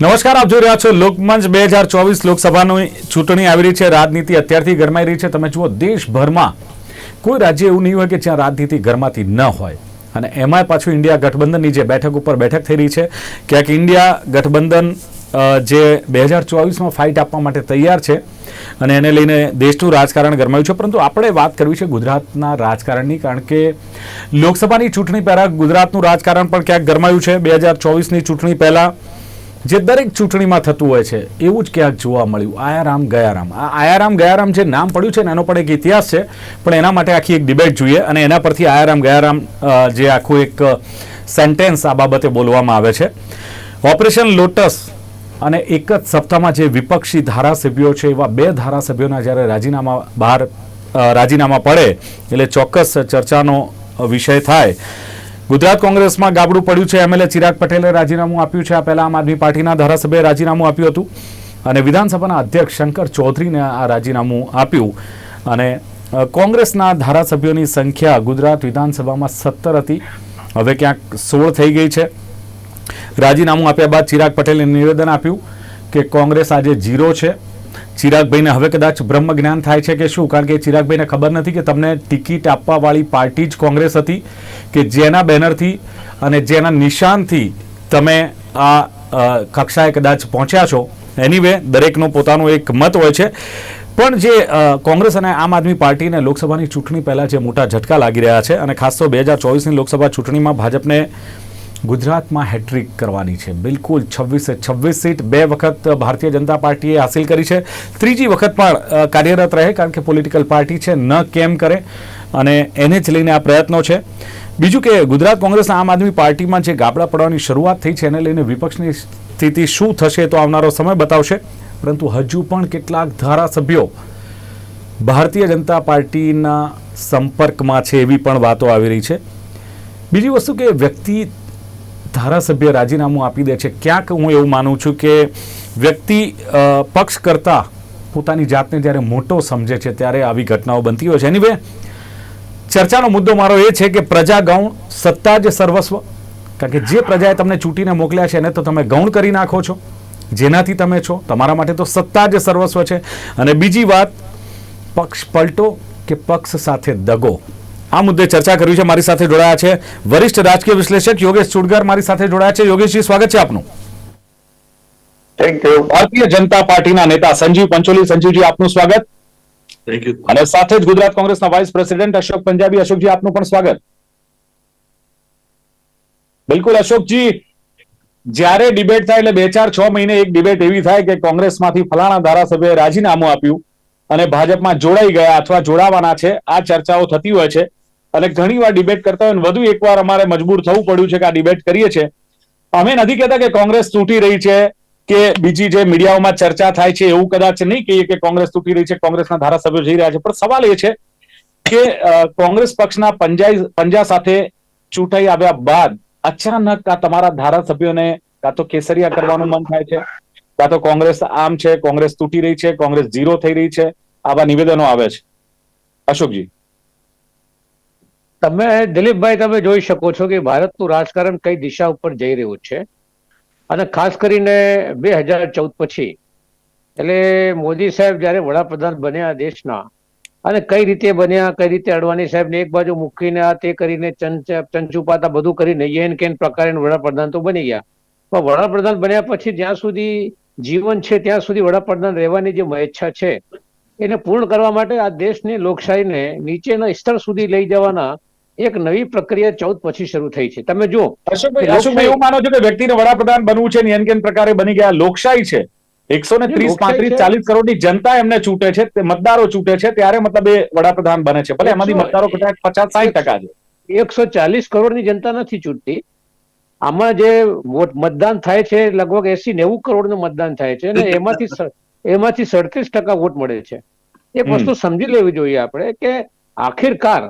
નમસ્કાર, આપ જોઈ રહ્યા છો લોકમંચ બે હજાર ચોવીસ લોકસભાની ચૂંટણી આવી રહી છે, રાજનીતિ અત્યારથી ગરમાઈ રહી છે. તમે જુઓ, દેશભરમાં કોઈ રાજ્ય એવું નહીં હોય કે જ્યાં રાજનીતિ ગરમાતી ન હોય. અને એમાંય પાછું ઇન્ડિયા ગઠબંધનની જે બેઠક ઉપર બેઠક થઈ રહી છે, ક્યાંક ઇન્ડિયા ગઠબંધન જે બે હજાર ચોવીસમાં ફાઇટ આપવા માટે તૈયાર છે અને એને લઈને દેશનું રાજકારણ ગરમાયું છે. પરંતુ આપણે વાત કરવી છે ગુજરાતના રાજકારણની, કારણ કે લોકસભાની ચૂંટણી પહેલાં ગુજરાતનું રાજકારણ પણ ક્યાંક ગરમાયું છે. બે હજાર ચોવીસની ચૂંટણી પહેલાં જે દરેક ચૂંટણીમાં થતું હોય છે, એવું જ ક્યાંક જોવા મળ્યું. આયારામ, ગયારામ. આ આયારામ, ગયારામ જે નામ પડ્યું છે ને, એનો પણ એક ઇતિહાસ છે. પણ એના માટે આખી એક ડિબેટ જોઈએ અને એના પરથી આયારામ, ગયારામ જે આખું એક સેન્ટેન્સ આ બાબતે બોલવામાં આવે છે. ઓપરેશન લોટસ અને એક જ સપ્તાહમાં જે વિપક્ષી ધારાસભ્યો છે, એવા બે ધારાસભ્યોના જ્યારે રાજીનામા બહાર રાજીનામા પડે, એટલે ચોક્કસ ચર્ચાનો વિષય થાય. ગુજરાત કોંગ્રેસમાં ગાબડું પડ્યું છે. એમએલએ ચિરાગ પટેલે રાજીનામું આપ્યું છે. આ પહેલા આમ આદમી પાર્ટીના ધારાસભ્યએ રાજીનામું આપ્યું હતું. અને વિધાનસભાના અધ્યક્ષ શંકર ચૌધરીને આ રાજીનામું આપ્યું. અને કોંગ્રેસના ધારાસભ્યોની સંખ્યા ગુજરાત વિધાનસભામાં સત્તર હતી. હવે ક્યાંક સોળ થઈ ગઈ છે. રાજીનામું આપ્યા બાદ ચિરાગ પટેલે નિવેદન આપ્યું કે કોંગ્રેસ આજે ઝીરો છે. ચિરાગભાઈને હવે કદાચ બ્રહ્મ જ્ઞાન થાય છે કે શું? કારણ કે ચિરાગભાઈને ખબર નથી કે તમને ટિકિટ આપવાવાળી પાર્ટી જ કોંગ્રેસ હતી કે જેના બેનરથી અને જેના નિશાનથી તમે આ કક્ષાએ કદાચ પહોંચ્યા છો. એનીવે દરેકનો પોતાનો એક મત હોય છે. પણ જે કોંગ્રેસ અને આમ આદમી પાર્ટીને લોકસભાની ચૂંટણી પહેલાં જે મોટા ઝટકા લાગી રહ્યા છે અને ખાસ તો બે હજાર ચોવીસની લોકસભા ચૂંટણીમાં ભાજપને ગુજરાતમાં હેટ્રિક કરવાની છે. બિલકુલ છવ્વીસે છવ્વીસ સીટ બે વખત ભારતીય જનતા પાર્ટીએ હાસિલ કરી છે. ત્રીજી વખત પણ કાર્યરત રહે કારણ કે પોલિટિકલ પાર્ટી છે, ન કેમ કરે અને એને જ લઈને આ પ્રયત્નો છે. બીજું કે ગુજરાત કોંગ્રેસ આમ આદમી પાર્ટીમાં જે ગાબડા પડવાની શરૂઆત થઈ છે, એને લઈને વિપક્ષની સ્થિતિ શું થશે તો આવનારો સમય બતાવશે. પરંતુ હજુ પણ કેટલાક ધારાસભ્યો ભારતીય જનતા પાર્ટીના સંપર્કમાં છે એવી પણ વાતો આવી રહી છે. બીજી વસ્તુ કે વ્યક્તિ ધારાસભ્ય રાજીનામું આપી દે છે. ક્યાંક હું એવું માનું છું કે વ્યક્તિ પક્ષ કરતાં પોતાની જાતને જ્યારે મોટો સમજે છે, ત્યારે આવી ઘટનાઓ બનતી હોય છે. એની ચર્ચાનો મુદ્દો મારો એ છે કે પ્રજા ગૌણ સત્તા જ સર્વસ્વ. કારણ કે જે પ્રજાએ તમને ચૂંટીને મોકલ્યા છે, એને તો તમે ગૌણ કરી નાખો છો. જેનાથી તમે છો, તમારા માટે તો સત્તા જ સર્વસ્વ છે. અને બીજી વાત, પક્ષ પલટો કે પક્ષ સાથે દગો? આ મુદ્દે ચર્ચા કરવી છે મારી સાથે જોડાયા છે વરિષ્ઠ રાજકીય વિશ્લેષક યોગેશ ચુડગર મારી સાથે જોડાયા છે. યોગેશજી સ્વાગત છે આપનું. થેન્ક યુ ભારતીય જનતા પાર્ટીના નેતા સંજીવ પંચોલી સંજીવજી આપનું સ્વાગત. થેન્ક યુ અને સાથે જ ગુજરાત કોંગ્રેસના વાઇસ પ્રેસિડેન્ટ અશોક પંજાબી અશોકજી આપનું પણ સ્વાગત. બિલકુલ અશોકજી જ્યારે ડિબેટ થાય એટલે બે ચાર છ મહિને એક ડિબેટ એવી થાય કે કોંગ્રેસમાંથી ફલાણા ધારાસભ્યએ રાજીનામું આપ્યું અને ભાજપમાં જોડાઈ ગયા અથવા જોડાવાના છે. આ ચર્ચાઓ થતી હોય છે. અને ઘણી વાર ડિબેટ કરતા હોય વધુ એકવાર અમારે મજબૂર થવું પડ્યું છે કે આ ડિબેટ કરીએ છીએ. અમે નથી કહેતા કે કોંગ્રેસ તૂટી રહી છે કે બીજી જે મીડિયાઓમાં ચર્ચા થાય છે એવું કદાચ નહીં કહીએ કે કોંગ્રેસ તૂટી રહી છે, કોંગ્રેસના ધારાસભ્યો જઈ રહ્યા છે, પણ સવાલ એ છે કે કોંગ્રેસ પક્ષના પંજાઈ, પંજા સાથે ચૂંટાઈ આવ્યા બાદ અચાનક આ તમારા ધારાસભ્યોને કાં તો કેસરિયા કરવાનું મન થાય છે, કાં તો કોંગ્રેસ આમ છે, કોંગ્રેસ તૂટી રહી છે, કોંગ્રેસ ઝીરો થઈ રહી છે, આવા નિવેદનો આવે છે. અશોકજી. તમે, દિલીપભાઈ, તમે જોઈ શકો છો કે ભારતનું રાજકારણ કઈ દિશા ઉપર જઈ રહ્યું છે. અને ખાસ કરીને બે હજાર ચૌદ પછી, એટલે મોદી સાહેબ જ્યારે વડાપ્રધાન બન્યા દેશના, અને કઈ રીતે બન્યા, કઈ રીતે અડવાણી સાહેબને એક બાજુ મૂકીને આ તે કરીને ચંચ ચંચુપાતા બધું કરીને યેન કેન પ્રકારે વડાપ્રધાન તો બની ગયા. પણ વડાપ્રધાન બન્યા પછી જ્યાં સુધી જીવન છે, ત્યાં સુધી વડાપ્રધાન રહેવાની જે ઈચ્છા છે, એને પૂર્ણ કરવા માટે આ દેશની લોકશાહીને નીચેના સ્તર સુધી લઈ જવાના એક નવી પ્રક્રિયા ચૌદ પછી શરૂ થઈ છે. તમે જો અશોકભાઈ અશોકભાઈ એવું માનો છો કે વ્યક્તિને વડાપ્રધાન બનવું છે એન કેન પ્રકારે બની ગયા? લોકશાહી છે. એકસો ને ત્રીસ પાંત્રીસ. ચાલીસ કરોડની જનતા એમને ચૂંટે છે મતદારો ચૂંટે છે ત્યારે મતલબ એ વડાપ્રધાન બને છે. ભલે એમાંથી મતદારો કદાચ પચાસ સાઠ ટકા છે. એકસો ચાલીસ કરોડની જનતા નથી ચૂંટતી. આમાં જે મતદાન થાય છે લગભગ એસી નેવું કરોડનું મતદાન થાય છે અને એમાંથી એમાંથી સડત્રીસ ટકા વોટ મળે છે. એક વસ્તુ સમજી લેવી જોઈએ આપણે કે આખિરકાર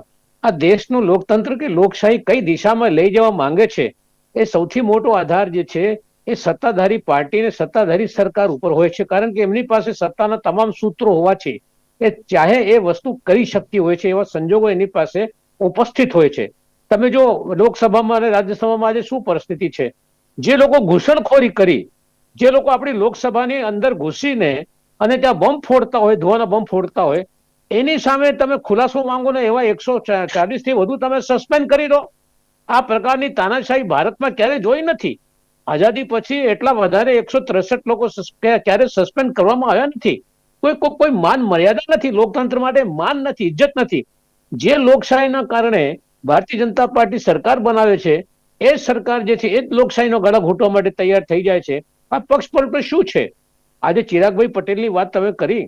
આ દેશનું લોકતંત્ર કે લોકશાહી કઈ દિશામાં લઈ જવા માંગે છે એ સૌથી મોટો આધાર જે છે એ સત્તાધારી પાર્ટી અને સત્તાધારી સરકાર ઉપર હોય છે. કારણ કે એમની પાસે સત્તાના તમામ સૂત્રો હોવાથી એ ચાહે એ વસ્તુ કરી શકતી હોય છે, એવા સંજોગો એની પાસે ઉપસ્થિત હોય છે. તમે જો લોકસભામાં અને રાજ્યસભામાં આજે શું પરિસ્થિતિ છે? જે લોકો ઘૂસણખોરી કરી, જે લોકો આપણી લોકસભાની અંદર ઘૂસીને અને ત્યાં બોમ્બ ફોડતા હોય, ધોવાના બમ ફોડતા હોય એની સામે તમે ખુલાસો માંગો ને એવા એકસો ચાલીસથી વધુ તમે સસ્પેન્ડ કરી દો. આ પ્રકારની તાનાશાહી ભારતમાં ક્યારેય જોઈ નથી. આઝાદી પછી એટલા વધારે એકસો ત્રેસઠ લોકો ક્યારે સસ્પેન્ડ કરવામાં આવ્યા નથી. કોઈ કોઈ માન મર્યાદા નથી. લોકતંત્ર માટે માન નથી, ઇજ્જત નથી. જે લોકશાહીના કારણે ભારતીય જનતા પાર્ટી સરકાર બનાવે છે, એ સરકાર જે છે, એ જ લોકશાહીનો ગળા ઘૂંટવા માટે તૈયાર થઈ જાય છે. આ પક્ષ પર શું છે? આજે ચિરાગભાઈ પટેલની વાત તમે કરી.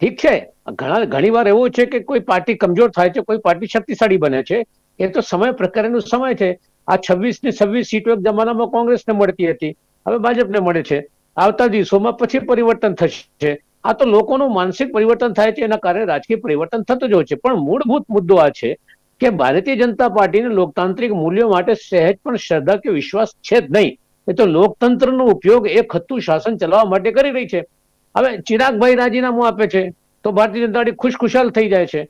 ઠીક છે. ઘણા ઘણી વાર એવું છે કે કોઈ પાર્ટી કમજોર થાય છે, કોઈ પાર્ટી શક્તિશાળી બને છે. એ તો સમય પ્રકારનો સમય છે. આ છવ્વીસની છવ્વીસ સીટો એક જમાનામાં કોંગ્રેસને મળતી હતી. હવે ભાજપને મળે છે. આવતા દિવસોમાં પછી પરિવર્તન થશે. આ તો લોકોનું માનસિક પરિવર્તન થાય છે, એના કારણે રાજકીય પરિવર્તન થતું જ હોય છે. પણ મૂળભૂત મુદ્દો આ છે કે ભારતીય જનતા પાર્ટીને લોકતાંત્રિક મૂલ્યો માટે સહેજ પણ શ્રદ્ધા કે વિશ્વાસ છે જ નહીં. એ તો લોકતંત્રનો ઉપયોગ એ ખત્તું શાસન ચલાવવા માટે કરી રહી છે. હવે ચિરાગભાઈ રાજીનામું આપે છે તો ભારતીય જનતા પાર્ટી ખુશખુશાલ થઈ જાય છે.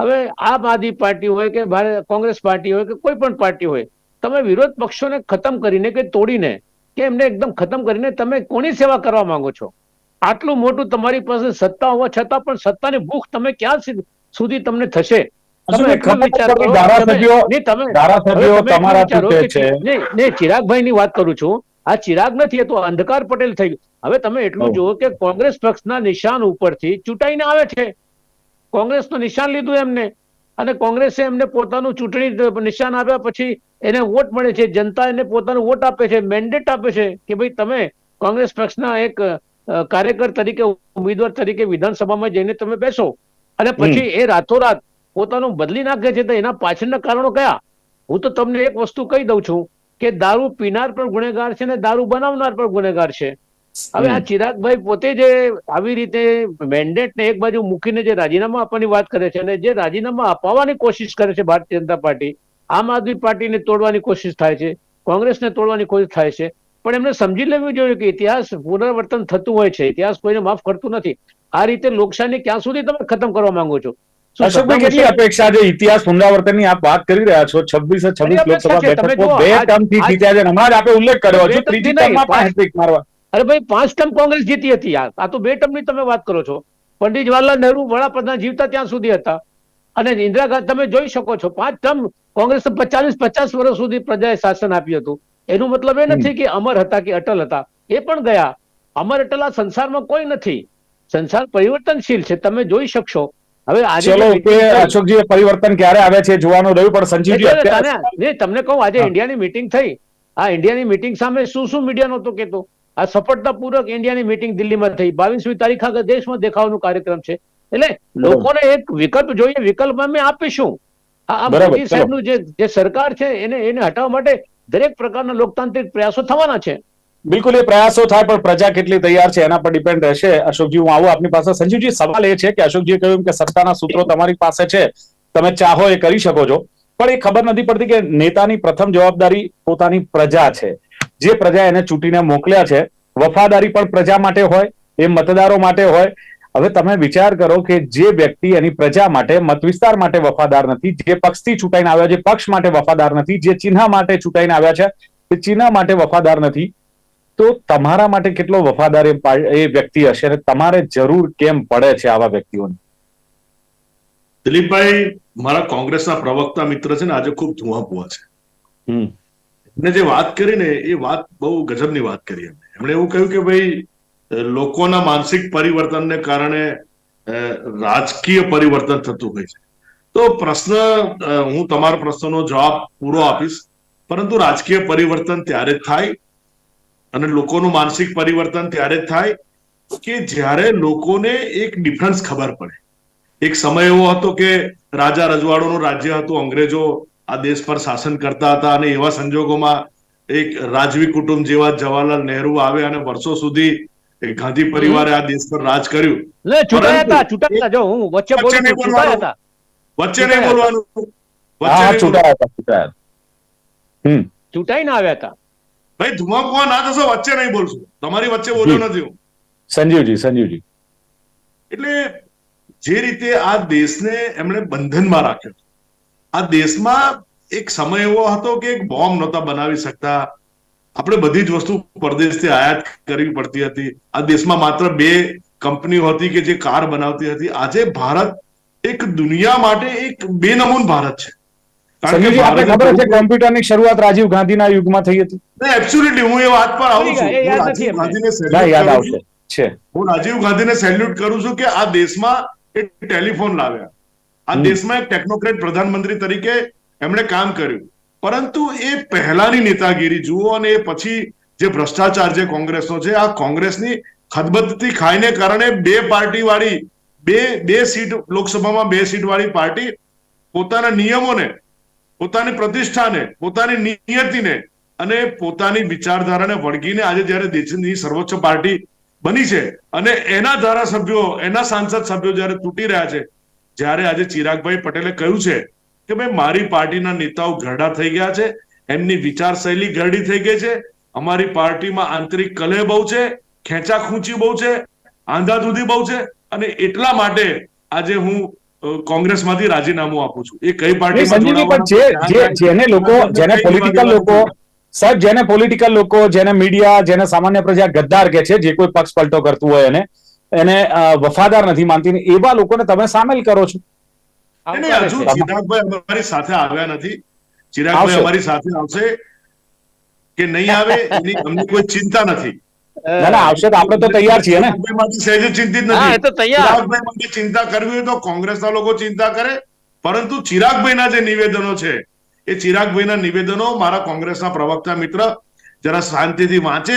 હવે આમ આદમી પાર્ટી હોય કે કોંગ્રેસ પાર્ટી હોય કે કોઈ પણ પાર્ટી હોય તમે વિરોધ પક્ષોને ખતમ કરીને કે તોડીને કે એમને એકદમ ખતમ કરીને તમે કોની સેવા કરવા માંગો છો? આટલું મોટું તમારી પાસે સત્તા હોવા છતાં પણ સત્તાની ભૂખ તમે ક્યાં સુધી- તમને થશે? ચિરાગભાઈ ની વાત કરું છું. આ ચિરાગ નથી એ તો અંધકાર પટેલ થઈ ગયું. હવે તમે એટલું જુઓ કે કોંગ્રેસ પક્ષના નિશાન ઉપરથી ચૂંટાઈને આવે છે. કોંગ્રેસનું નિશાન લીધું એમને. અને કોંગ્રેસે એમને પોતાનું ચૂંટણી નિશાન આપ્યા પછી એને વોટ મળે છે. જનતા એને પોતાનો વોટ આપે છે મેન્ડેટ આપે છે કે ભાઈ તમે કોંગ્રેસ પક્ષના એક કાર્યકર તરીકે ઉમેદવાર તરીકે વિધાનસભામાં જઈને તમે બેસો. અને પછી એ રાતોરાત પોતાનું બદલી નાખે છે તો એના પાછળના કારણો કયા? હું તો તમને એક વસ્તુ કહી દઉં છું. કે દારૂ પીનાર પણ ગુનેગાર છે ને દારૂ બનાવનાર પણ ગુનેગાર છે. હવે આ ચિરાગભાઈ પોતે જે આવી રીતે મેન્ડેટ ને એક બાજુ મૂકીને જે રાજીનામા આપવાની વાત કરે છે અને જે રાજીનામા અપાવવાની કોશિશ કરે છે ભારતીય જનતા પાર્ટી આમ આદમી પાર્ટીને તોડવાની કોશિશ થાય છે કોંગ્રેસને તોડવાની કોશિશ થાય છે. પણ એમને સમજી લેવું જોઈએ કે ઇતિહાસ પુનરાવર્તન થતું હોય છે ઇતિહાસ કોઈને માફ કરતું નથી. આ રીતે લોકશાહીને ક્યાં સુધી તમે ખતમ કરવા માંગો છો? અશોકભાઈ કેટલી અપેક્ષા છે? ઇતિહાસ પુનરાવર્તનની આપ વાત કરી રહ્યા છો. છવ્વીસે છવ્વીસ લોકસભા અપેક્ષા છે, તમે બેઠકો બે ટર્મથી જીત્યા છે હમણાં જ ઉલ્લેખ કર્યો છે. ત્રીજી ટર્મમાં પાંચ- મારવા. અરે ભાઈ પાંચ ટર્મ કોંગ્રેસ જીતી હતી યાર. આ તો બે ટર્મની તમે વાત કરો છો. પંડિત જવાહરલાલ નહેરુ વડાપ્રધાન જીવતા ત્યાં સુધી હતા. અને ઇન્દિરા ગાંધી તમે જોઈ શકો છો પાંચ ટર્મ કોંગ્રેસ પચાસ પચાસ વર્ષ સુધી પ્રજાએ શાસન આપ્યું હતું. એનું મતલબ એ નથી કે અમર હતા કે અટલ હતા. એ પણ ગયા. અમર અટલ આ સંસારમાં કોઈ નથી. સંસાર પરિવર્તનશીલ છે. તમે જોઈ શકશો હવે આજે ચલો કે અશોકજી પરિવર્તન ક્યારે આવે છે જોવાનું રહ્યું પણ સંજીવજી તમને કહું આજે ઇન્ડિયાની મીટિંગ થઈ. આ ઇન્ડિયાની મીટિંગ સામે શું શું મીડિયા નહોતો કેતો આ સફળતાપૂર્વક ઇન્ડિયાની મીટિંગ દિલ્હીમાં થઈ. બાવીસમી તારીખ આગળ દેશમાં દેખાવાનો કાર્યક્રમ છે. એટલે લોકોને એક વિકલ્પ જોઈએ વિકલ્પ અમે આપીશું. આ મોદી સાહેબનું જે જે સરકાર છે એને એને હટાવવા માટે દરેક પ્રકારના લોકતાંત્રિક પ્રયાસો થવાના છે. બિલકુલ એ પ્રયાસો થાય, પણ પ્રજા કેટલી તૈયાર છે એના પર ડિપેન્ડ રહેશે. અશોકજી, હું આવું આપની પાસે. સંજીવજી, સવાલ એ છે કે અશોકજીએ કહ્યું કે સત્તાના સૂત્રો તમારી પાસે છે, તમે ચાહો એ કરી શકો છો. પણ એ ખબર નથી પડતી કે નેતાની પ્રથમ જવાબદારી પોતાની પ્રજા છે. જે પ્રજા એને ચૂંટીને મોકલ્યા છે, વફાદારી પણ પ્રજા માટે હોય, એ મતદારો માટે હોય. હવે તમે વિચાર કરો કે જે વ્યક્તિ એની પ્રજા માટે મત વિસ્તાર માટે વફાદાર નથી, જે પક્ષથી ચૂંટાઈને આવ્યા છે પક્ષ માટે વફાદાર નથી, જે ચિહ્ન માટે ચૂંટાઈને આવ્યા છે એ ચિહ્ન માટે વફાદાર નથી. તો તમારા માટે કેટલો વફાદાર એ વ્યક્તિ હશે અને તમારે જરૂર કેમ પડે છે આવા વ્યક્તિઓની? દિલીપભાઈ મારા કોંગ્રેસના પ્રવક્તા મિત્ર છે ને આજે ખૂબ ધુઆપુઆ છે. એમને જે વાત કરી ને એ વાત બહુ ગજબની વાત કરી એમને એમણે એવું કહ્યું કે ભાઈ લોકોના માનસિક પરિવર્તનને કારણે રાજકીય પરિવર્તન થતું હોય છે. તો પ્રશ્ન હું તમારા પ્રશ્નનો જવાબ પૂરો આપીશ. પરંતુ રાજકીય પરિવર્તન ત્યારે જ થાય અને લોકોનું માનસિક પરિવર્તન ત્યારે થાય કે જ્યારે લોકોને એક ડિફરન્સ ખબર પડે. એક સમય એવો હતો કે રાજા રજવાડોનું રાજ્ય હતું અંગ્રેજો આ દેશ પર શાસન કરતા હતા અને એવા સંજોગોમાં એક રાજવી કુટુંબ જેવા જવાહરલાલ નહેરુ આવે અને વર્ષો સુધી ગાંધી પરિવારે આ દેશ પર રાજ કર્યું. એટલે ચૂંટાયા હતા ચૂંટાયા હતા. જો હું વચ્ચે નહીં ચૂંટાયા બોલવાનું. હતા. વચ્ચે નહીં બોલવાનું. ચૂંટાયા હતા ચૂંટાઈને આવ્યા હતા. ભાઈ ધુમાકુઆ ના થશો વચ્ચે નહીં બોલશું. તમારી વચ્ચે બોલ્યો નથી હું સંજીવજી સંજીવજી. એટલે જે રીતે આ દેશને એમણે બંધનમાં રાખ્યો આ દેશમાં એક સમય એવો હતો કે એક બોમ્બ નહોતા બનાવી શકતા. આપણે બધી જ વસ્તુ પરદેશથી આયાત કરવી પડતી હતી. આ દેશમાં માત્ર બે કંપનીઓ હતી કે જે કાર બનાવતી હતી. આજે ભારત એક દુનિયા માટે એક બેનમૂન ભારત છે. કારણ આપણે ખબર છે કોમ્પ્યુટરની શરૂઆત રાજીવ ગાંધીના યુગમાં થઈ હતી? એબ્સોલ્યુટલી હું એ વાત પર આવું છું. એ યાદ હું નથી રાજીવ ગાંધીને યાદ આવશે. છે. હું રાજીવ ગાંધીને સેલ્યુટ કરું છું કે આ દેશમાં એક ટેલિફોન લાવ્યા. આ દેશમાં એક ટેકનોક્રેટ પ્રધાનમંત્રી તરીકે એમણે કામ કર્યું. પરંતુ એ પહેલાની નેતાગીરી જુઓ અને એ પછી જે ભ્રષ્ટાચાર જે કોંગ્રેસનો છે આ કોંગ્રેસની ખદબદતી ખાઈને કારણે બે પાર્ટી વાળી બે બે સીટ લોકસભામાં બે સીટ વાળી પાર્ટી પોતાના નિયમોને પોતાની પ્રતિષ્ઠાને, પોતાની નિયતિને અને પોતાની વિચારધારાને વળગીને આજે જ્યારે દેશની સર્વોચ્ચ પાર્ટી બની છે અને એના ધારાસભ્યો, એના સાંસદ સભ્યો જ્યારે તૂટી રહ્યા છે, જ્યારે આજે ચિરાગભાઈ પટેલે કહ્યું છે કે ભાઈ મારી પાર્ટીના નેતાઓ ઘરડા થઈ ગયા છે, એમની વિચારશૈલી ઘરડી થઈ ગઈ છે, અમારી પાર્ટીમાં આંતરિક કલહ બહુ છે, ખેંચાખૂંચી બહુ છે આંધાધૂધી બહુ છે અને એટલા માટે આજે હું કોંગ્રેસમાંથી રાજીનામું આપું છું. એ કઈ પાર્ટી જેને લોકો જેને પોલિટિકલ લોકો સાહેબ જેને પોલિટિકલ લોકો જેને મીડિયા જેને સામાન્ય પ્રજા ગદ્દાર કે છે જે કોઈ પક્ષ પલટો કરતું હોય એને એને વફાદાર નથી માનતી. એવા લોકોને તમે સામેલ કરો છો. હજુ ચિરાગભાઈ અમારી સાથે આવ્યા નથી. ચિરાગભાઈ અમારી સાથે આવશે કે નહીં આવે એની અમને કોઈ ચિંતા નથી. ના ના આવશે તો આપણે તો તૈયાર છીએ ને. સહેજ ચિંતિત નથી. એ તો તૈયાર. ચિરાગભાઈ માટે ચિંતા કરવી હોય તો કોંગ્રેસના લોકો ચિંતા કરે. પરંતુ ચિરાગભાઈના જે નિવેદનો છે એ ચિરાગભાઈના નિવેદનો મારા કોંગ્રેસના પ્રવક્તા મિત્ર જરા શાંતિથી વાંચે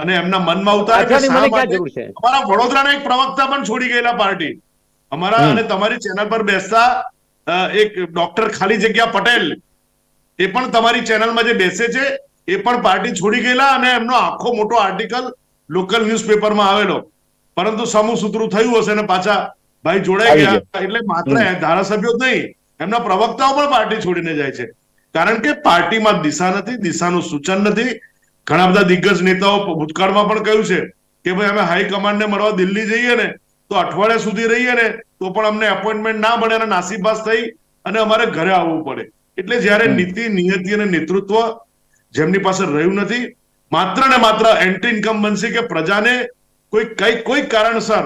અને એમના મનમાં ઉતારે કે અમારા વડોદરાના એક પ્રવક્તા પણ છોડી ગયેલા પાર્ટી. અમારા અને તમારી ચેનલ પર બેસતા એક ડોક્ટર ખાલી જગ્યા પટેલ એ પણ તમારી ચેનલમાં જે બેસે છે એ પણ પાર્ટી છોડી ગયેલા અને એમનો આખો મોટો આર્ટિકલ લોકલ ન્યૂઝપેપરમાં આવેલો. પરંતુ સમૂહ સૂત્રું થયું હશે અને પાછા ભાઈ જોડાઈ ગયા. એટલે માત્ર ધારાસભ્યો જ નહીં એમના પ્રવક્તાઓ પણ પાર્ટી છોડીને જાય છે. કારણ કે પાર્ટીમાં દિશા નથી દિશાનું સૂચન નથી. ઘણા બધા દિગ્ગજ નેતાઓ ભૂતકાળમાં પણ કહ્યું છે કે ભાઈ અમે હાઈકમાન્ડને મળવા દિલ્હી જઈએ ને તો અઠવાડિયા સુધી રહીએ ને તો પણ અમને એપોઇન્ટમેન્ટ ના મળે અને નાસીપાસ થઈ અને અમારે ઘરે આવવું પડે. એટલે જયારે નીતિ નિયતિ અને નેતૃત્વ જેમની પાસે રહ્યું નથી માત્ર ને માત્ર એન્ટી ઇન્કમ બનશે કે પ્રજાને કોઈ કઈ કોઈ કારણસર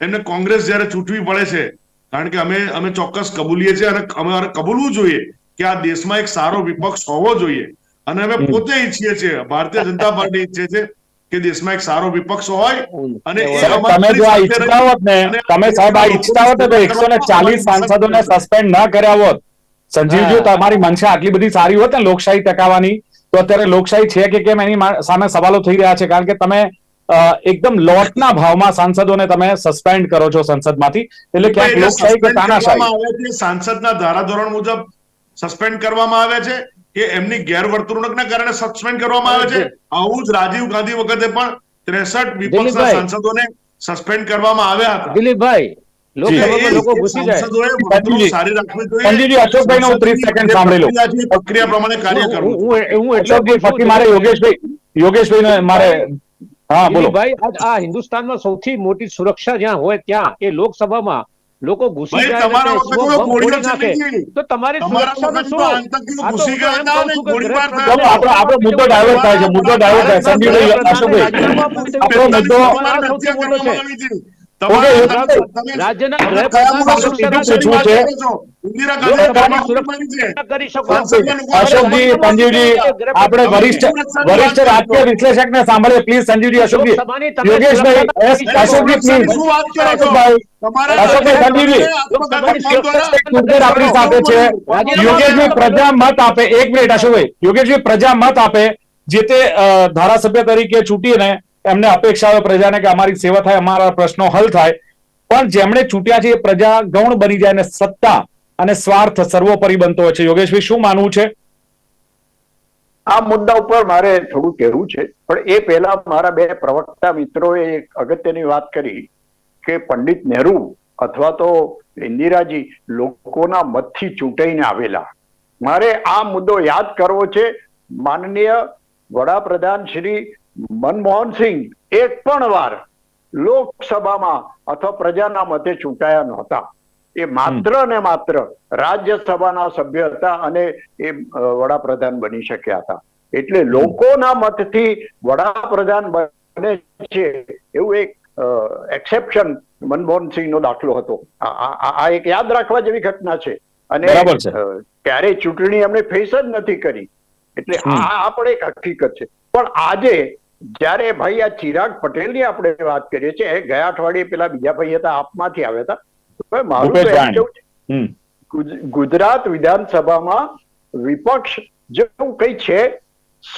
એમને કોંગ્રેસ જ્યારે ચૂંટવી પડે છે કારણ કે અમે અમે ચોક્કસ કબૂલીએ છીએ અને અમારે કબૂલવું જોઈએ કે આ દેશમાં એક સારો વિપક્ષ હોવો જોઈએ. અને અમે પોતે ઈચ્છીએ છીએ ભારતીય જનતા પાર્ટી ઈચ્છે છે કે દેશમાં એક સારો વિપક્ષ હોય અને તમે જો આ ઈચ્છતા હોત ને તમે સાહેબ આ ઈચ્છતા હોત તો એકસો ને ચાલીસ સાંસદોને સસ્પેન્ડ ન કર્યા હોત. સંજીવજી તમારી મનસા આટલી બધી સારી હોત ને લોકશાહી ટકાવવાની? તો અત્યારે લોકશાહી છે કે કેમ એની સામે સવાલો થઈ રહ્યા છે? કારણ કે તમે એકદમ લોટના ભાવમાં સાંસદોને તમે સસ્પેન્ડ કરો છો સંસદમાંથી. એટલે ક્યાંક લોકશાહી કે તાનાશાહી? સાંસદના ધારાધોરણ મુજબ સસ્પેન્ડ કરવામાં આવે છે કે એમની ગેરવર્તણૂકના કારણે સસ્પેન્ડ કરવામાં આવે છે. આવું જ રાજીવ ગાંધી વખતે પણ ત્રેસઠ વિપક્ષના. સાંસદોને સસ્પેન્ડ કરવામાં આવ્યા હતા. દિલીપભાઈ લોકસભામાં એ- લોકો એ ઘૂસી જાય. સાંસદોએ વર્તણૂક સંજીવજી, સારી રાખવી જોઈએ. સંજીવજી, અશોકભાઈનો હું 30 સેકન્ડ સાંભળી લઉં. પ્રક્રિયા છે, પ્રક્રિયા પ્રમાણે કાર્ય હું- કરવું. હું હું એટલો જ અશોકજી પૂછું ફકી મારે યોગેશભાઈ યોગેશભાઈ મારે હા બોલો. ભાઈ આ હિન્દુસ્તાનમાં સૌથી મોટી સુરક્ષા જ્યાં હોય ત્યાં એ લોકસભામાં લોકો ઘૂસી જાય તો તમારી આપણો આપણો મુદ્દો ડાયવર્ટ થાય છે મુદ્દો ડાયવર્ટ થાય સંજીવભાઈ અશોકભાઈ. આપણો મુદ્દો આપણે વરિષ્ઠ વરિષ્ઠ રાજકીય સાંભળીએ પ્લીઝ સંજીવજી અશોકજી. યોગેશભાઈ. અશોકજી પ્લીઝ? અશોકભાઈ સંજીવજી. આપણી સાથે છે. યોગેશભાઈ પ્રજા મત આપે. એક મિનિટ અશોકભાઈ. યોગેશભાઈ પ્રજા મત આપે. જે તે ધારાસભ્ય તરીકે ચૂંટીને એમને અપેક્ષા હોય પ્રજાને કે અમારી સેવા થાય, અમારા પ્રશ્નો હલ થાય. પણ જેમણે ચૂંટ્યા છે એ પ્રજા ગૌણ બની જાય અને સત્તા અને સ્વાર્થ સર્વોપરી બનતો હોય છે. યોગેશભાઈ, શું માનવું છે? આ મુદ્દા ઉપર મારે થોડું કહેવું છે. પણ એ પહેલા મારા બે પ્રવક્તા મિત્રોએ એક અગત્યની વાત કરી કે પંડિત નહેરુ અથવા તો ઇન્દિરાજી લોકોના મતથી ચૂંટાઈને આવેલા. મારે આ મુદ્દો યાદ કરવો છે. માનનીય વડાપ્રધાન શ્રી મનમોહનસિંહ એક પણ વાર લોકસભામાં અથવા પ્રજાના મતે ચૂંટાયા નહોતા. એ માત્ર ને માત્ર રાજ્યસભાના સભ્ય હતા અને એ વડાપ્રધાન બની શક્યા હતા. એટલે લોકોના મતથી વડાપ્રધાન બને છે એવું એક એક્સેપ્શન મનમોહનસિંહનો દાખલો હતો. આ એક યાદ રાખવા જેવી ઘટના છે. અને ક્યારેય ચૂંટણી એમણે ફેસ જ નથી કરી. એટલે આ પણ એક હકીકત છે. પણ આજે જ્યારે ભાઈ આ ચિરાગ પટેલની આપણે વાત કરીએ છીએ ગયા અઠવાડિયે પેલા બીજા ભાઈ હતા આપમાંથી આવ્યા હતા. મારું. કેવું છે, ગુજરાત વિધાનસભામાં વિપક્ષ જેવું કઈ છે?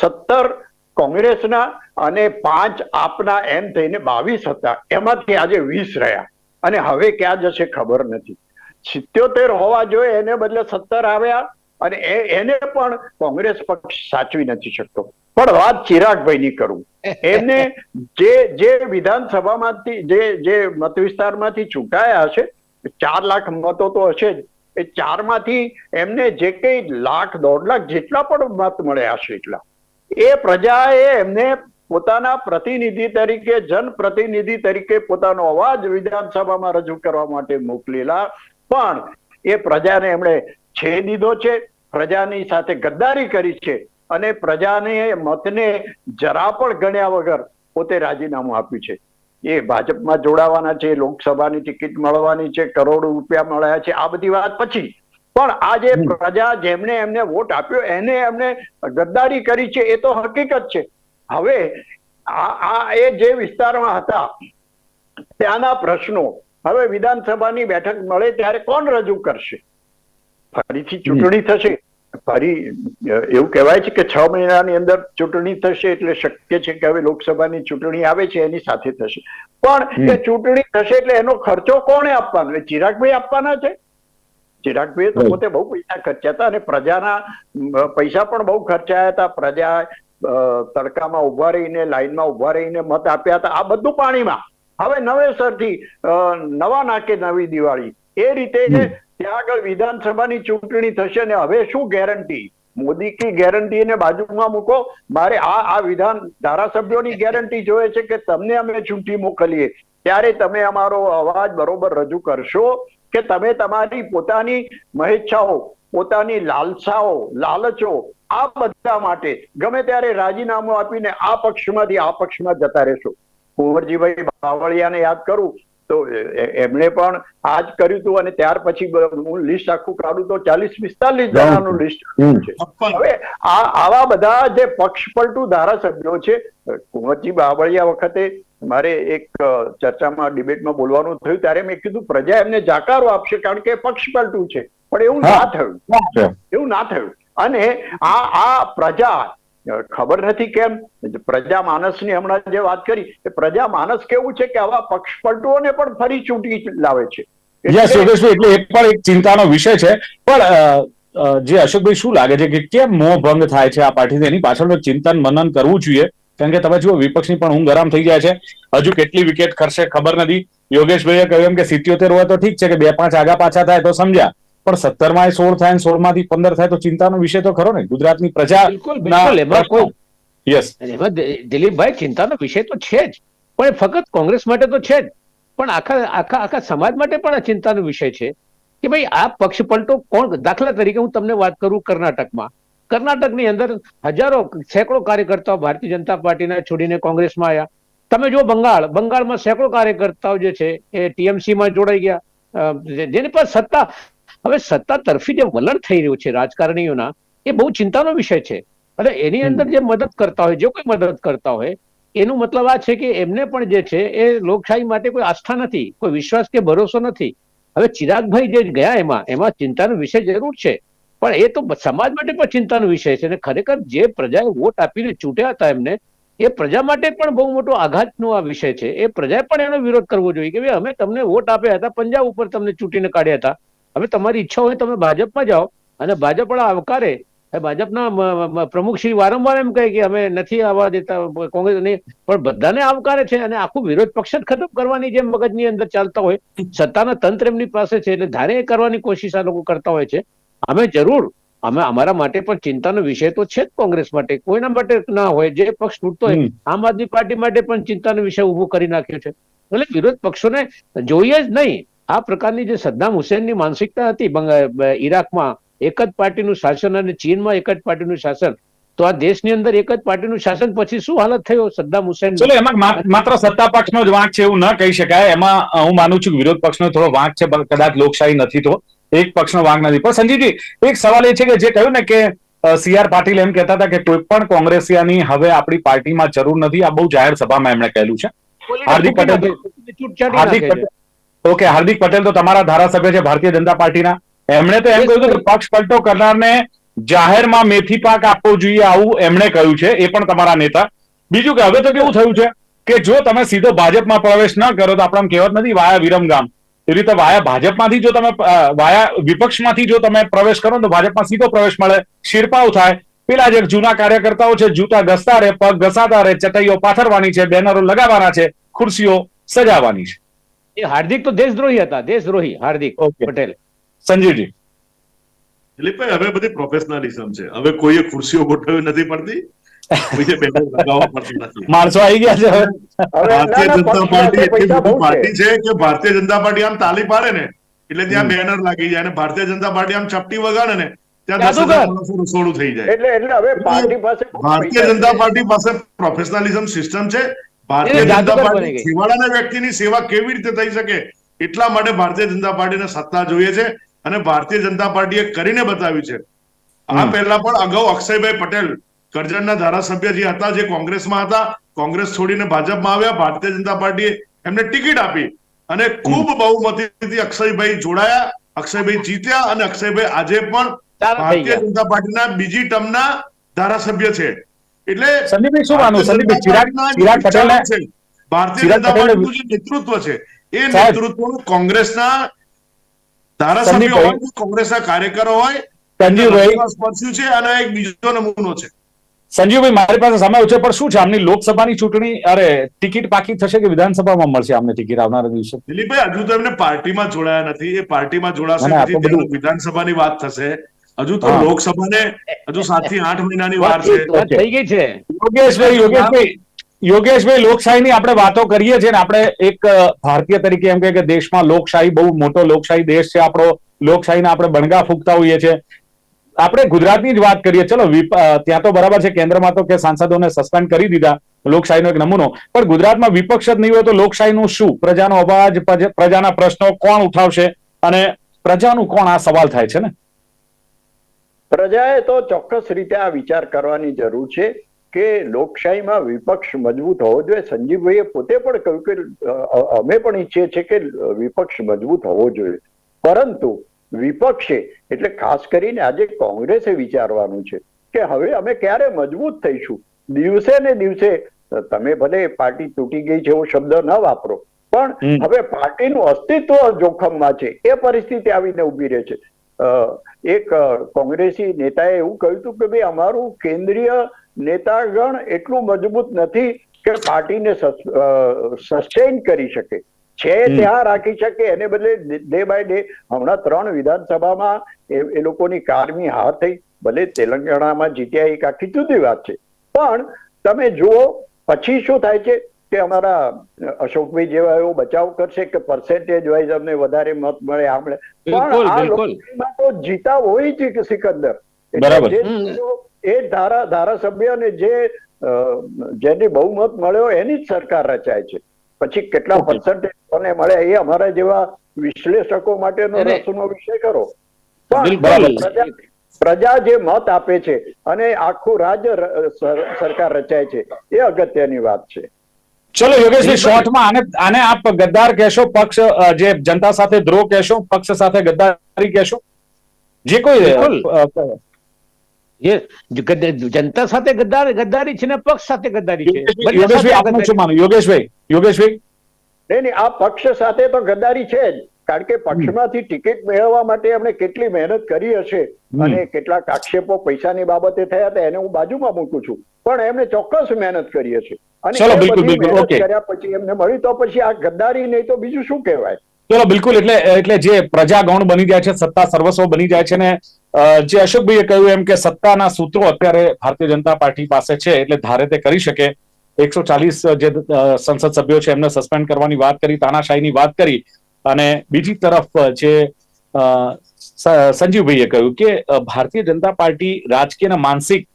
સત્તર કોંગ્રેસના અને પાંચ આપના એમ થઈને બાવીસ હતા. એમાંથી આજે વીસ રહ્યા. અને હવે ક્યાં જશે ખબર નથી. સિત્યોતેર હોવા જોઈએ એને બદલે સત્તર આવ્યા. અને એ- એને પણ કોંગ્રેસ પક્ષ સાચવી નથી શકતો. પણ વાત ચિરાગભાઈની કરું. એમને જે જે વિધાનસભામાંથી જે જે મત વિસ્તારમાંથી ચૂંટાયા હશે ચાર લાખ મતો તો હશે જ. એ ચારમાંથી એમને જે કઈ લાખ દોઢ લાખ જેટલા પણ મત મળ્યા હશે એટલા. એ પ્રજાએ એમને પોતાના પ્રતિનિધિ તરીકે જનપ્રતિનિધિ તરીકે પોતાનો અવાજ વિધાનસભામાં રજૂ કરવા માટે મોકલેલા. પણ એ પ્રજાને એમણે છે દીધો છે. પ્રજાની સાથે ગદ્દારી કરી છે. અને પ્રજાને મતને જરા પણ ગણ્યા વગર પોતે રાજીનામું આપ્યું છે. એ ભાજપમાં જોડાવાના છે લોકસભાની ટિકિટ મળવાની છે કરોડો રૂપિયા મળ્યા છે આ બધી વાત પછી. પણ આ જે પ્રજા જેમને એમને વોટ આપ્યો એને એમને ગદ્દારી કરી છે એ તો હકીકત છે. હવે આ આ એ જે વિસ્તારમાં હતા ત્યાંના પ્રશ્નો હવે વિધાનસભાની બેઠક મળે ત્યારે કોણ રજૂ કરશે? ફરીથી ચૂંટણી થશે. ફરી એવું કહેવાય છે કે છ મહિનાની અંદર ચૂંટણી થશે એટલે શક્ય છે કે હવે લોકસભાની ચૂંટણી આવે છે એની સાથે થશે. પણ એ ચૂંટણી થશે એટલે એનો ખર્ચો કોણે આપવાનો? એ ચિરાગભાઈ આપવાના છે. ચિરાગભાઈએ તો પોતે બહુ પૈસા ખર્ચ્યા હતા અને પ્રજાના પૈસા પણ બહુ ખર્ચાયા હતા. પ્રજા તડકામાં ઊભા રહીને લાઈનમાં ઊભા રહીને મત આપ્યા હતા. આ બધું પાણીમાં. હવે નવેસરથી નવા નાકે નવી દિવાળી. એ રીતે ત્યાં આગળ વિધાનસભાની ચૂંટણી થશે ને હવે શું ગેરંટી મોદી કી ગેરંટી ને બાજુમાં મૂકો. મારે આ આ વિધાન ધારાસભ્યોની ગેરંટી જોઈએ છે કે તમને અમે ચૂંટી મોકલીએ. ત્યારે તમે અમારો અવાજ બરોબર રજૂ કરશો કે તમે તમારી પોતાની મહેચ્છાઓ, પોતાની લાલસાઓ, લાલચો, આ બધા માટે ગમે ત્યારે રાજીનામું આપીને આ પક્ષમાંથી આ પક્ષમાં જતા રહેશો. કુંવરજીભાઈ બાવળિયાને યાદ કરું તો એમણે પણ આ જ કર્યું હતું અને ત્યાર પછી હું લિસ્ટ આખું કાઢું તો ચાલીસ પિસ્તાલીસ જણાનું લિસ્ટ છે. હવે આ આવા બધા જે પક્ષપલટુ ધારાસભ્યો છે કુંવરજી બાવળિયા વખતે મારે એક ચર્ચામાં ડિબેટમાં બોલવાનું થયું ત્યારે મેં કીધું પ્રજા એમને જાકારો આપશે કારણ કે પક્ષ પલટું છે. પણ એવું ના થયું. એવું ના થયું. અને આ આ પ્રજા ખબર નથી કેમ? પ્રજા માનસની હમણાં જે વાત કરી, એ પ્રજા માનસ કેવું છે કે આવા પક્ષપલટુઓને પણ ફરી ચૂંટી લાવે છે? એટલે- એક પણ એક ચિંતાનો વિષય છે. પણ જે અશોકભાઈ શું લાગે છે કે કેમ મોહ ભંગ થાય છે આ પાર્ટીને એની પાછળનું ચિંતન મનન કરવું જોઈએ. કારણ કે તમે જુઓ, વિપક્ષની પણ ઊંઘ આરામ થઈ જાય છે. હજુ કેટલી વિકેટ ખરશે ખબર નથી. યોગેશભાઈએ કહ્યું એમ કે સિત્યોતેર હોય તો ઠીક છે કે બે પાંચ આગા પાછા થાય તો સમજ્યા. પણ સત્તરમાં સોળ થાય ને સોળમાંથી પંદર થાય તો ચિંતાનો વિષય તો ખરો ને. ગુજરાતની પ્રજા યસ. દિલીપભાઈ ચિંતાનો વિષય તો છે જ. પણ ફક્ત કોંગ્રેસ માટે તો છે જ. પણ આખા આખા આખા સમાજ માટે પણ આ ચિંતાનો વિષય છે કે ભાઈ આ પક્ષ પલટો કોણ? દાખલા તરીકે હું તમને વાત કરું કર્ણાટકમાં. કર્ણાટકની અંદર હજારો સેંકડો કાર્યકર્તાઓ ભારતીય જનતા પાર્ટીને છોડીને કોંગ્રેસમાં આવ્યા તમે જો બંગાળ. બંગાળમાં સેંકડો કાર્યકર્તાઓ જે છે એ ટીએમસીમાં જોડાઈ ગયા. જેની પર સત્તા હવે સત્તા તરફી જે વલણ થઈ રહ્યું છે રાજકારણીઓના, એ બહુ ચિંતાનો વિષય છે. અને એની અંદર જે મદદ કરતા હોય, જે કોઈ મદદ કરતા હોય, એનું મતલબ આ છે કે એમને પણ જે છે, એ લોકશાહી માટે કોઈ આસ્થા નથી, કોઈ વિશ્વાસ કે ભરોસો નથી. હવે ચિરાગભાઈ જે ગયા એમાં એમાં ચિંતાનો વિષય જરૂર છે. પણ એ તો સમાજ માટે પણ ચિંતાનો વિષય છે અને ખરેખર જે પ્રજાએ વોટ આપીને ચૂંટ્યા હતા એમને, એ પ્રજા માટે પણ બહુ મોટો આઘાતનો આ વિષય છે. એ પ્રજાએ પણ એનો વિરોધ કરવો જોઈએ કે ભાઈ અમે તમને વોટ આપ્યા હતા, પંજાબ ઉપર તમને ચૂંટીને કાઢ્યા હતા. હવે તમારી ઈચ્છા હોય તમે ભાજપમાં જાઓ અને ભાજપ પણ આવકારે ભાજપના પ્રમુખ શ્રી વારંવાર એમ કહે કે અમે નથી આવવા દેતા કોંગ્રેસની પણ બધાને આવકારે છે અને આખું વિરોધ પક્ષ જ ખતમ કરવાની જેમ મગજની અંદર ચાલતા હોય. સત્તાના તંત્ર એમની પાસે છે એટલે ધારે એ કરવાની કોશિશ આ લોકો કરતા હોય છે. અમે જરૂર અમે અમારા માટે પણ ચિંતાનો વિષય તો છે જ કોંગ્રેસ માટે. કોઈના માટે ના હોય જે પક્ષ તૂટતો હોય આમ આદમી પાર્ટી માટે પણ ચિંતાનો વિષય ઊભો કરી નાખ્યો છે. એટલે વિરોધ પક્ષોને જોઈએ જ નહીં. આ પ્રકારની જે સદ્દામ હુસેનની માનસિકતા હતી ઈરાકમાં એક જ પાર્ટીનું શાસન અને ચીનમાં એક જ પાર્ટીનું શાસન તો આ દેશની અંદર એક જ પાર્ટીનું શાસન પછી શું હાલત થયો સદ્દામ હુસેન ચલો એમાં માત્ર સત્તા પક્ષનો જ વાંક છે એવું ન કહી શકાય. એમાં હું માનું છું કે વિરોધ પક્ષનો થોડો વાંક છે કદાચ લોકશાહી નથી તો. એક પક્ષનો વાંક નથી. પણ સંજીવજી એક સવાલ એ છે કે જે કહ્યું ને કે સી આર પાટીલ એમ કહેતા હતા કે કોઈ પણ કોંગ્રેસિયાની હવે આપણી પાર્ટીમાં જરૂર નથી. આ બહુ જાહેર સભામાં એમણે કહેલું છે. હાર્દિક પટેલ હાર્દિક પટેલ ઓકે હાર્દિક પટેલ તો તમારા ધારાસભ્ય છે ભારતીય જનતા પાર્ટીના. એમણે તો એમ કહ્યું કે પક્ષ પલટો કરનારને જાહેરમાં મેથી પાક આપવો જોઈએ આવું એમણે કહ્યું છે એ પણ તમારા નેતા. બીજું કે હવે તો કેવું થયું છે કે જો તમે સીધો ભાજપમાં પ્રવેશ ન કરો તો આપણે કહેવત નથી વાયા વિરમગામ. એ રીતે વાયા ભાજપમાંથી જો તમે વાયા વિપક્ષમાંથી જો તમે પ્રવેશ કરો તો ભાજપમાં સીધો પ્રવેશ મળે. શિરપાવ થાય. પેલા જે જૂના કાર્યકર્તાઓ છે જૂતા ઘસતા રહે પગ ઘસાતા રહે ચટાઈઓ પાથરવાની છે બેનરો લગાવવાના છે ખુરશીઓ સજાવવાની છે. એ હાર્દિક તો દેશદ્રોહી હતા દેશદ્રોહી હાર્દિક પટેલ. સંજીવજી દિલીપભાઈ હવે બધી પ્રોફેશનલિઝમ છે. હવે કોઈએ ખુરશીઓ ગોઠવવી નથી પડતી કોઈએ બેનર લગાવવા પડતું નથી. માણસો આવી ગયા છે હવે. હવે ના, ભારતીય જનતા પાર્ટી એટલી મોટી પાર્ટી છે કે ભારતીય જનતા પાર્ટી આમ તાલી પાડે ને એટલે ત્યાં બેનર લાગી જાય અને ભારતીય જનતા પાર્ટી આમ ચપટી વગાડે ને ત્યાં રસોડું થઈ જાય. એટલે એટલે હવે પાર્ટી પાસે ભારતીય જનતા પાર્ટી પાસે પ્રોફેશનલિઝમ સિસ્ટમ છે ભારતીય જનતા પાર્ટી છેવાડાના વ્યક્તિની સેવા કેવી રીતે થઈ શકે એટલા માટે ભારતીય જનતા પાર્ટીને સત્તા જોઈએ છે અને ભારતીય જનતા પાર્ટીએ કરીને બતાવ્યું છે. આ પહેલા પણ અગાઉ અક્ષયભાઈ પટેલ કરજણના ધારાસભ્ય જે હતા જે કોંગ્રેસમાં હતા કોંગ્રેસ છોડીને ભાજપમાં આવ્યા ભારતીય જનતા પાર્ટીએ એમને ટિકિટ આપી અને ખૂબ બહુમતીથી અક્ષયભાઈ જોડાયા અક્ષયભાઈ જીત્યા અને અક્ષયભાઈ આજે પણ ભારતીય જનતા પાર્ટીના બીજી ટર્મના ધારાસભ્ય છે. એટલે સંદીપભાઈ શું માનવું સંદીપભાઈ ચિરાગ ચિરાગ છે, ભારતીય જનતા પાર્ટીનું જે નેતૃત્વ છે એ નેતૃત્વ કોંગ્રેસના ધારાસભ્યો હોય કોંગ્રેસના કાર્યકરો હોય સંજીવભાઈ સ્પર્શ્યું છે અને એક બીજો નમૂનો છે. સંજીવભાઈ મારી પાસે સમય છે પણ શું છે? આમની લોકસભાની ચૂંટણી અરે ટિકિટ પાકી થશે કે વિધાનસભામાં મળશે આમને ટિકિટ આવનારા દિવસે? દિલીપભાઈ હજુ તો એમને પાર્ટીમાં જોડાયા નથી. એ પાર્ટીમાં જોડાશે વિધાનસભાની વાત થશે. હજુ તો. લોકસભાને હજુ સાતથી આઠ મહિનાની વાર છે. થઈ ગઈ છે. યોગેશભાઈ યોગેશભાઈ યોગેશભાઈ લોકશાહીની આપણે વાતો કરીએ છીએ ને આપણે એક ભારતીય તરીકે એમ કે દેશમાં લોકશાહી બહુ મોટો લોકશાહી દેશ છે આપણો લોકશાહીના આપણે બણગા ફૂંકતા હોઈએ છીએ. આપણે ગુજરાતની જ વાત કરીએ. ચલો ત્યાં તો બરાબર છે કેન્દ્રમાં તો કે સાંસદોને સસ્પેન્ડ કરી દીધા લોકશાહીનો એક નમૂનો. પણ ગુજરાતમાં વિપક્ષ જ નહીં હોય તો લોકશાહીનું શું? પ્રજાનો અવાજ પ્રજ- પ્રજાના પ્રશ્નો કોણ ઉઠાવશે? અને પ્રજાનું કોણ આ સવાલ થાય છે ને? પ્રજાએ તો ચોક્કસ રીતે આ વિચાર કરવાની જરૂર છે કે લોકશાહીમાં વિપક્ષ મજબૂત હોવો જોઈએ. સંજીવભાઈએ પોતે પણ કહ્યું કે અમે પણ ઈચ્છીએ છીએ કે વિપક્ષ મજબૂત હોવો જોઈએ. પરંતુ વિપક્ષે એટલે ખાસ કરીને આજે કોંગ્રેસે વિચારવાનું છે કે હવે અમે ક્યારે મજબૂત થઈશું? દિવસે ને દિવસે તમે ભલે પાર્ટી તૂટી ગઈ છે એવો શબ્દ ન વાપરો પણ. હવે પાર્ટીનું અસ્તિત્વ જોખમમાં છે. એ પરિસ્થિતિ આવીને ઊભી રહે છે. અ, એક કોંગ્રેસી નેતાએ એવું કહ્યું હતું કે ભાઈ અમારું કેન્દ્રીય નેતાગણ એટલું મજબૂત નથી કે પાર્ટીને સસ્ટેન કરી શકે. છે. ત્યાં રાખી શકે. એને બદલે ડે બાય ડે હમણાં ત્રણ વિધાનસભામાં એ એ લોકોની કારમી હાર થઈ. ભલે તેલંગાણામાં જીત્યા એક આખી જુદી વાત છે. પણ તમે જુઓ પછી શું થાય છે? કે અમારા અશોકભાઈ જેવા એવો બચાવ કરશે કે પર્સેન્ટેજ વાઇઝ અમને વધારે મત મળે આપણે? પણ આ. લોકશાહીમાં તો જીતા હોય છે કે સિકંદર. જે એ ધારા ધારાસભ્ય અને જે જેને બહુમત મળ્યો એની જ સરકાર રચાય છે. પછી કેટલા. પર્સન્ટેજ કોને મળે એ અમારા જેવા વિશ્લેષકો માટેનો. રસનો વિષય કરો પણ પ્રજા જે મત આપે છે અને આખું રાજ્ય સરકાર રચાય છે એ અગત્યની વાત છે. ચલો યોગેશભાઈ શોર્ટમાં આને આને આપ ગદ્દાર કહેશો પક્ષ જે જનતા સાથે દ્રોહ કહેશો પક્ષ સાથે ગદ્દારી કહેશો? જે કોઈ જનતા સાથે ગદ્દાર ગદ્દારી છે ને પક્ષ સાથે ગદ્દારી છે. યોગેશભાઈ આપનું શું ગદ્દારી. માનું યોગેશભાઈ યોગેશભાઈ? નહીં નહીં આ પક્ષ સાથે તો ગદ્દારી છે જ. કારણ કે પક્ષમાંથી ટિકિટ મેળવવા માટે એમણે કેટલી મહેનત કરી હશે અને કેટલાક આક્ષેપો પૈસાની બાબતે થયા હતા એને હું બાજુમાં મૂકું છું. પણ એમણે ચોક્કસ મહેનત કરી હશે. અને મહેનત કર્યા પછી એમને મળી તો પછી આ ગદ્દારી નહીં તો બીજું શું કહેવાય? ચલો બિલકુલ એટલે એટલે જે પ્રજા ગૌણ બની જાય છે સત્તા સર્વસ્વ બની જાય છે ને જે અશોકભાઈએ કહ્યું એમ કે સત્તાના સૂત્રો અત્યારે ભારતીય જનતા પાર્ટી પાસે છે એટલે ધારે તે કરી શકે. એકસો ચાલીસ જે સંસદ સભ્યો છે એમને સસ્પેન્ડ કરવાની વાત કરી તાનાશાહીની વાત કરી. અને બીજી તરફ જે સંજીવભાઈએ કહ્યું કે ભારતીય જનતા પાર્ટી રાજકીયના માનસિક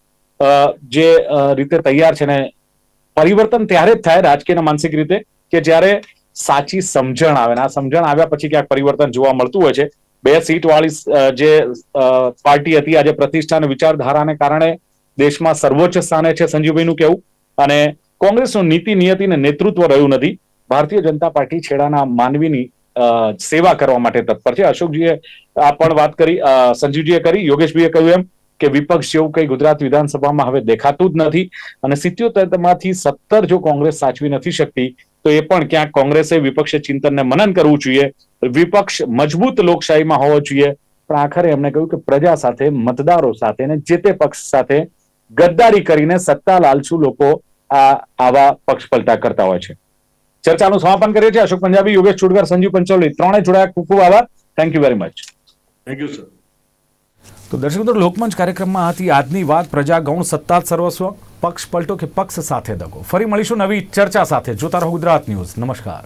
જે રીતે તૈયાર છે ને પરિવર્તન ત્યારે જ થાય રાજકીય માનસિક રીતે કે જ્યારે સાચી સમજણ આવે આ સમજણ આવ્યા પછી ક્યાંક પરિવર્તન જોવા મળતું હોય છે. બે સીટ વાળી જે પાર્ટી હતી, આજે પ્રતિષ્ઠા અને વિચારધારાને કારણે દેશમાં સર્વોચ્ચ સ્થાને છે સંજીવભાઈનું કહેવું. અને કોંગ્રેસનું નીતિ નિયતિ ને નેતૃત્વ રહ્યું નથી. ભારતીય જનતા પાર્ટી છેડાના માનવીની સેવા કરવા માટે તત્પર છે. અશોકજીએ આ પણ વાત કરી સંજીવજીએ કરી, યોગેશભાઈએ કહ્યું એમ કે વિપક્ષ જેવું કઈ ગુજરાત વિધાનસભામાં હવે દેખાતું જ નથી અને સિત્યોતેરમાંથી સત્તર જો કોંગ્રેસ સાચવી નથી શકતી, તો એ પણ ક્યાંક કોંગ્રેસે વિપક્ષે ચિંતનને મનન કરવું જોઈએ. વિપક્ષ મજબૂત લોકશાહીમાં હોવો જોઈએ. પણ આખરે એમણે કહ્યું કે પ્રજા સાથે, મતદારો સાથે અને જે તે પક્ષ સાથે ગદ્દારી કરીને સત્તા લાલચુ લોકો આ, આવા પક્ષ પલટા કરતા હોય છે. ચર્ચાનું સમાપન કરીએ છીએ. અશોક પંજાબી યોગેશ ચુડકર સંજીવ પંચોલી. ત્રણે જોડાયા. ખૂબ ખૂબ આભાર. Thank you very much thank you sir તો દર્શક મિત્રો લોકમંચ કાર્યક્રમમાં હતી આજની વાત. પ્રજા ગૌણ સત્તા સર્વસ્વ પક્ષ પલટો કે પક્ષ સાથે દગો? ફરી મળીશું નવી ચર્ચા સાથે. જોતા રહો ગુજરાત ન્યૂઝ. નમસ્કાર.